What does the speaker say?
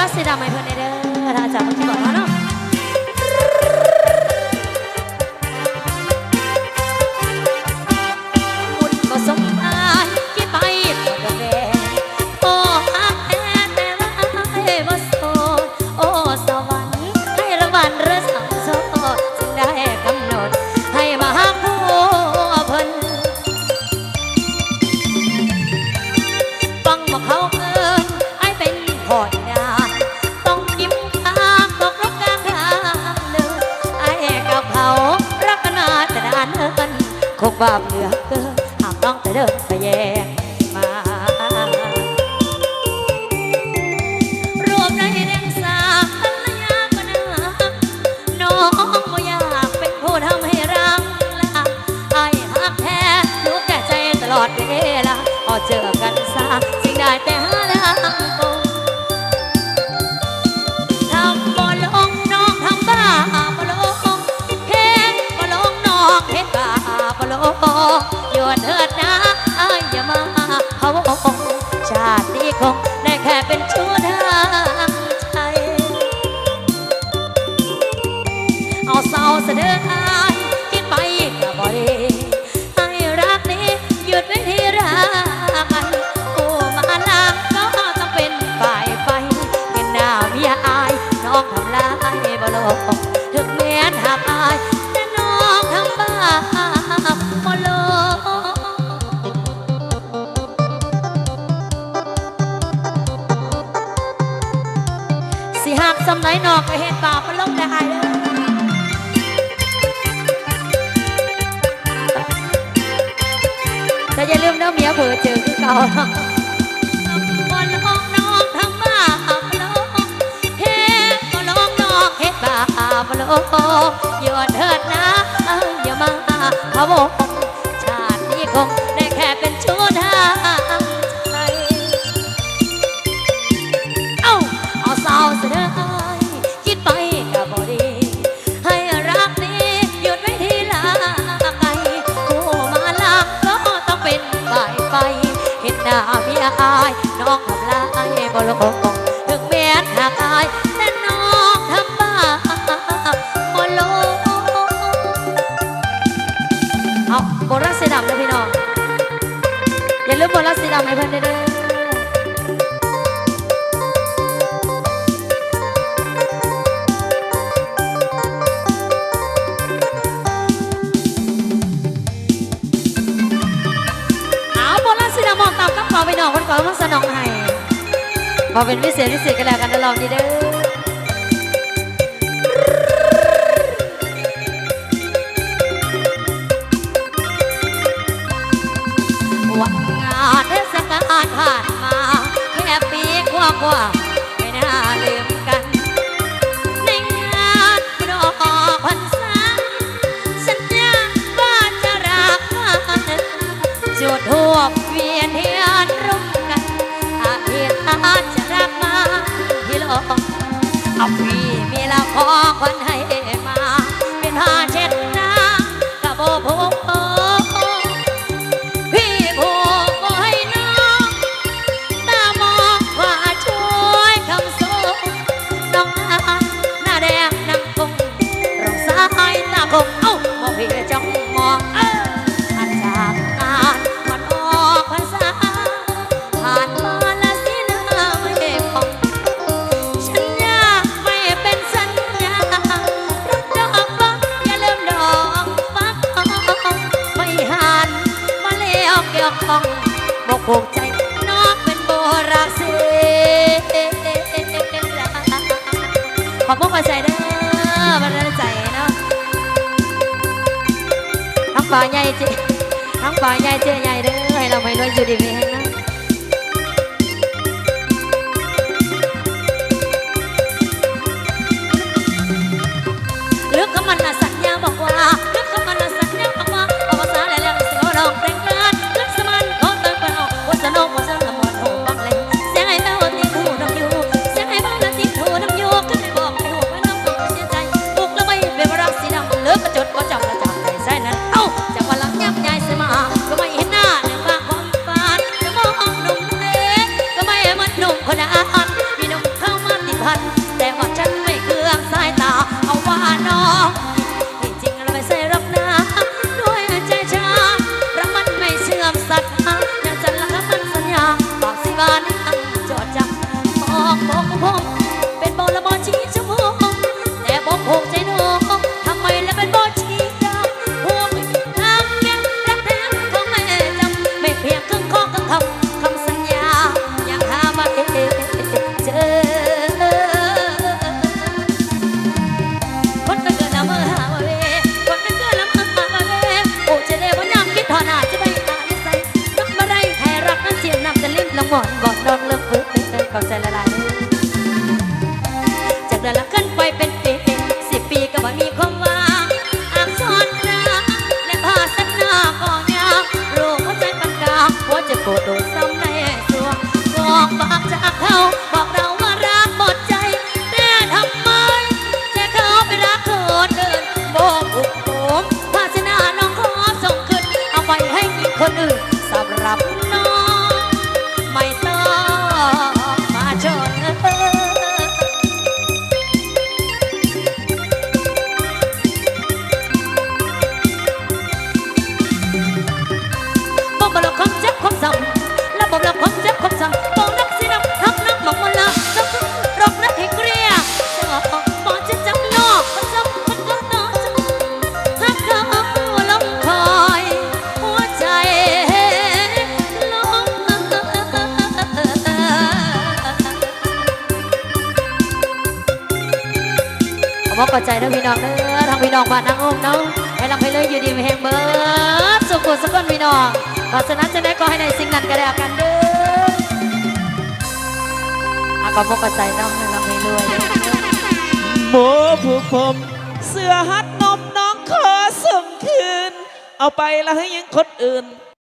ลักสีดำให้เพื่อนเด้อถ้าจากเมื่อกี้บอกว่า sebabmu คงได้แค่เป็นชู้ทางใจเอาเศร้าเสด็จ ไหนนอกก็เห็นบาปมันลงแต่หายเลยแต่อย่าลืมเด้อเมียเผอเจอคือเก่าบน้องนอกทำบาปลงเฮ็ดก็ลงนอกเฮ็ดบาปลงย้อนเถิดนะอย่ามาพะวงชาตินี้คง เอาโบนัสสีดำเลยพี่น้อง อย่าลืมโบนัสสีดำให้เพื่อนด้วยพอเป็นพิเศษพิเศษกันแล้วกันนะลองดีเด้อ อาพี่เม อมคุณขอใจเด้อบันดาลใจเนาะทั้งป่าใหญ่เจน้งป่าใหญ่เจใหญ่เด้อให้เราไปด้วยอยู่ดีไหม เข้าใจนะพี่น้องเด้อทางพี่น้องบ้านนางโอมเนาะให้ลำไปเลยอยู่ดีไม่แห้งเบิดสุขุสุขคนพี่น้องเพราะฉะนั้นจะได้ก็ให้ในสิ่งนั้นก็ได้กันเด้ออาก็บอกเข้าใจเนาะให้ลำไปเลยเด้อหมูผูกผมเสื้อฮัดนมน้องขอส่งคืน เอาไปแล้วให้ยังคนอื่น